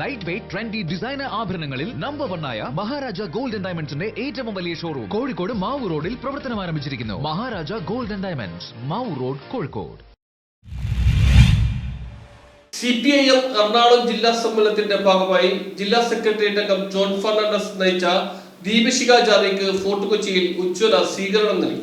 Light weight trendy designer ആഭരണങ്ങളിൽ number വണ്ണായ Maharaja golden ഡയമണ്ട്സിന്റെ ഏറ്റവും വലിയ ഷോറൂം കോഴിക്കോട് മാവൂർ റോഡിൽ പ്രവർത്തനം ആരംഭിച്ചിരിക്കുന്നു. Maharaja golden diamonds Mavoor road Kozhikode. C P I M Ernakulam ജില്ലാ സമ്മേളനത്തിന്റെ ഭാഗമായി ജില്ലാ സെക്രട്ടേറിയറ്റ് അംഗം ജോൺ ഫെർണാണ്ടസ് നയിച്ച ദീപശിഖ ജാഥയ്ക്ക് ഫോർട്ട് കൊച്ചിയിൽ ഉജ്ജ്വല സ്വീകരണം നൽകി.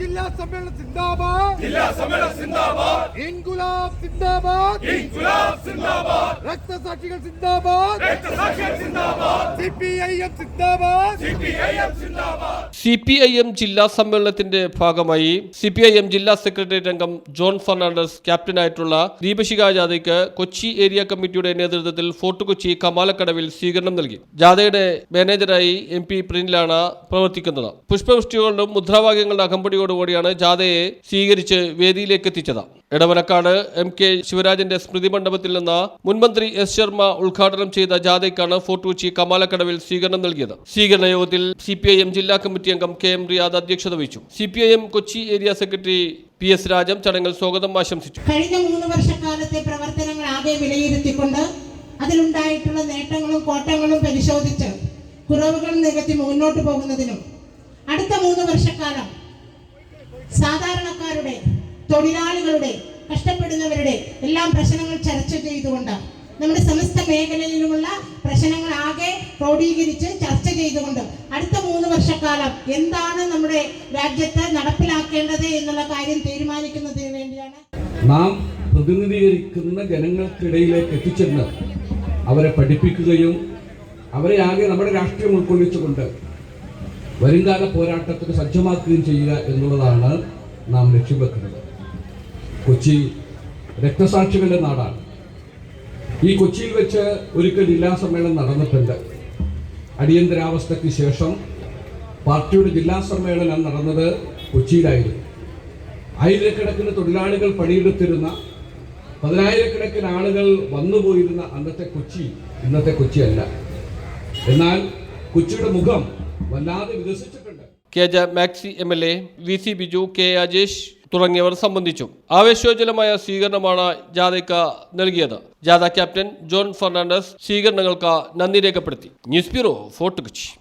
ജില്ലാ സമ്മേളനം സിന്ദാബാദ്. ജില്ലാ സമ്മേളനം സിന്ദാബാദ്. ഇൻകുലാബ് സിന്ദാബാദ്. ഇൻകുലാബ് സിന്ദാബാദ്. രക്തസാക്ഷികൾ സിന്ദാബാദ്. രക്തസാക്ഷികൾ സിന്ദാബാദ്. സിപിഐഎം സിന്ദാബാദ്. സിപിഐഎം സിന്ദാബാദ്. സി പി ഐ എം ജില്ലാ സമ്മേളനത്തിന്റെ ഭാഗമായി സി പി ഐ എം ജില്ലാ സെക്രട്ടേറിയറ്റ് അംഗം ജോൺ ഫെർണാണ്ടസ് ക്യാപ്റ്റനായിട്ടുള്ള ദീപശിഖ ജാഥയ്ക്ക് കൊച്ചി ഏരിയ കമ്മിറ്റിയുടെ നേതൃത്വത്തിൽ ഫോർട്ട് കൊച്ചി കമാലക്കടവിൽ സ്വീകരണം നൽകി. ജാഥയുടെ മാനേജറായി എം പി പ്രിനിലാണ് പ്രവർത്തിക്കുന്നത്. പുഷ്പവൃഷ്ടികളുടെ മുദ്രാവാക്യങ്ങളുടെ അകമ്പടിയോടുകൂടിയാണ് ജാഥയെ സ്വീകരിച്ച് വേദിയിലേക്ക് എത്തിച്ചത്. ഇടവനക്കാട് എം കെ ശിവരാജന്റെ സ്മൃതി മണ്ഡപത്തിൽ നിന്ന് മുൻമന്ത്രി എസ് ശർമ്മ ഉദ്ഘാടനം ചെയ്ത ജാഥയ്ക്കാണ് ഫോർട്ട് കൊച്ചി കമാലക്കടവിൽ സ്വീകരണം നൽകിയത്. സ്വീകരണ യോഗത്തിൽ സി പി ഐ എം ജില്ലാ കമ്മിറ്റി അംഗം കെ എം റിയാദ് അധ്യക്ഷത വഹിച്ചു. C P I M Kochi area secretary P S Rajam ചടങ്ങിൽ സ്വാഗതം ആശംസിച്ചു. കഴിഞ്ഞ മൂന്ന് വർഷക്കാലത്തെ പ്രവർത്തനങ്ങൾ ആകെ വിലയിരുത്തിക്കൊണ്ട് അതിലുണ്ടായിട്ടുള്ള നേട്ടങ്ങളും കോട്ടങ്ങളും പരിശോധിച്ച് കുറവുകൾ നികത്തി മുന്നോട്ട് പോകുന്നതിനും അടുത്ത മൂന്ന് വർഷക്കാലം സാധാരണക്കാരുടെ തൊഴിലാളികളുടെ കഷ്ടപ്പെടുന്നവരുടെ എല്ലാം പ്രശ്നങ്ങൾ ചർച്ച ചെയ്തുകൊണ്ട് നമ്മുടെ സമസ്ത മേഖലയിലുമുള്ള പ്രശ്നങ്ങൾ ആകെ ക്രോഡീകരിച്ച് ചർച്ച ചെയ്തുകൊണ്ട് അടുത്ത മൂന്ന് വർഷക്കാലം എന്താണ് നമ്മുടെ രാജ്യത്ത് നടപ്പിലാക്കേണ്ടത് എന്നുള്ള കാര്യം തീരുമാനിക്കുന്നതിന് വേണ്ടിയാണ് നാം പ്രതിനിധീകരിക്കുന്ന ജനങ്ങൾക്കിടയിലേക്ക് എത്തിച്ചെന്ന് അവരെ പഠിപ്പിക്കുകയും അവരെ ആകെ നമ്മുടെ രാഷ്ട്രീയം ഉൾക്കൊള്ളിച്ചുകൊണ്ട് വരുംകാല പോരാട്ടത്തിന് സജ്ജമാക്കുകയും ചെയ്യുക എന്നുള്ളതാണ് നാം ലക്ഷ്യം വെക്കുന്നത്. കൊച്ചി രക്തസാക്ഷികളുടെ നാടാണ്. ഈ കൊച്ചിയിൽ വെച്ച് ഒരിക്കൽ ജില്ലാ സമ്മേളനം നടന്നിട്ടുണ്ട്. അടിയന്തരാവസ്ഥയ്ക്ക് ശേഷം പാർട്ടിയുടെ ജില്ലാ സമ്മേളനം നടന്നത് കൊച്ചിയിലായിരുന്നു. ആയിരക്കണക്കിന് തൊഴിലാളികൾ പണിയെടുത്തിരുന്ന പതിനായിരക്കണക്കിന് ആളുകൾ വന്നുപോയിരുന്ന അന്നത്തെ കൊച്ചി ഇന്നത്തെ കൊച്ചിയല്ല. എന്നാൽ കൊച്ചിയുടെ മുഖം വല്ലാതെ വികസിച്ചിട്ടുണ്ട്. K J Maxi M L A V C Biju K Ajesh തുടങ്ങിയവർ സംബന്ധിച്ചു. ആവേശോജ്വലമായ സ്വീകരണമാണ് ജാഥയ്ക്ക് നൽകിയത്. ജാഥ ക്യാപ്റ്റൻ ജോൺ ഫെർണാണ്ടസ് സ്വീകരണങ്ങൾക്ക് നന്ദി രേഖപ്പെടുത്തി. News bureau Fort Kochi.